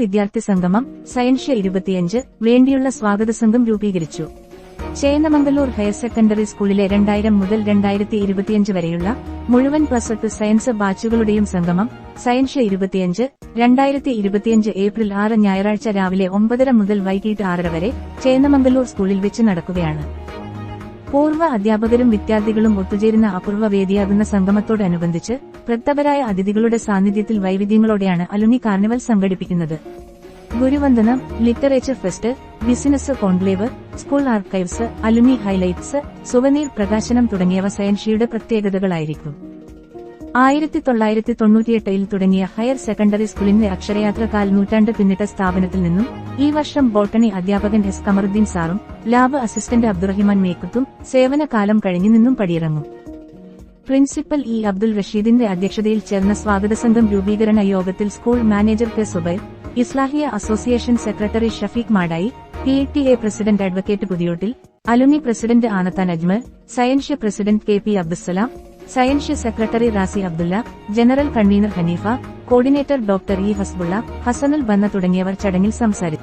വിദ്യാർത്ഥി സംഗമം സയൻഷ്യ ഇരുപത്തിയഞ്ച് വേണ്ടിയുള്ള സ്വാഗത സംഘം രൂപീകരിച്ചു. ചേന്നമംഗലൂർ ഹയർ സെക്കൻഡറി സ്കൂളിലെ രണ്ടായിരം മുതൽ രണ്ടായിരത്തി ഇരുപത്തിയഞ്ച് വരെയുള്ള മുഴുവൻ പ്ലസ് ടു സയൻസ് ബാച്ചുകളുടെയും സംഗമം സയൻഷ്യ ഇരുപത്തിയഞ്ച് രണ്ടായിരത്തി ഇരുപത്തിയഞ്ച് ഏപ്രിൽ ആറ് ഞായറാഴ്ച രാവിലെ ഒമ്പതര മുതൽ വൈകിട്ട് ആറര വരെ ചേന്നമംഗലൂർ സ്കൂളിൽ വെച്ച് നടക്കുകയാണ്. പൂർവ അധ്യാപകരും വിദ്യാർത്ഥികളും ഒത്തുചേരുന്ന അപൂർവ വേദിയാകുന്ന സംഗമത്തോടനുബന്ധിച്ച് പ്രത്തവരായ അതിഥികളുടെ സാന്നിധ്യത്തിൽ വൈവിധ്യങ്ങളോടെയാണ് അലുണി കാർണിവൽ സംഘടിപ്പിക്കുന്നത്. ഗുരുവന്ദനം literature fest business conclave school archives alumni highlights souvenir പ്രകാശനം തുടങ്ങിയവ സയൻഷിയുടെ പ്രത്യേകതകളായിരിക്കും. ആയിരത്തി തൊള്ളായിരത്തി തൊണ്ണൂറ്റിയെട്ടിൽ തുടങ്ങിയ ഹയർ സെക്കൻഡറി സ്കൂളിന്റെ അക്ഷരയാത്ര കാൽ നൂറ്റാണ്ട് പിന്നിട്ട സ്ഥാപനത്തിൽ നിന്നും ഈ വർഷം ബോട്ടണി അധ്യാപകൻ എസ് കമറുദ്ദീൻ സാറും ലാബ് അസിസ്റ്റന്റ് അബ്ദുറഹിമാൻ മേക്കുത്തും സേവനകാലം കഴിഞ്ഞു നിന്നും പടിയിറങ്ങും. പ്രിൻസിപ്പൽ ഇ അബ്ദുൽ റഷീദിന്റെ അധ്യക്ഷതയിൽ ചേർന്ന സ്വാഗത സംഘം രൂപീകരണ യോഗത്തിൽ school manager K Subair Islahiya association secretary Shafeeq Madayi P T A president advocate Puthiyottil alumni president Anathan Ajmal Scientia president K P Abdussalam Scientia secretary Razi Abdulla general convener Hanifa coordinator doctor E Hasbulla Hasanul Banna തുടങ്ങിയവർ ചടങ്ങിൽ സംസാരിച്ചു.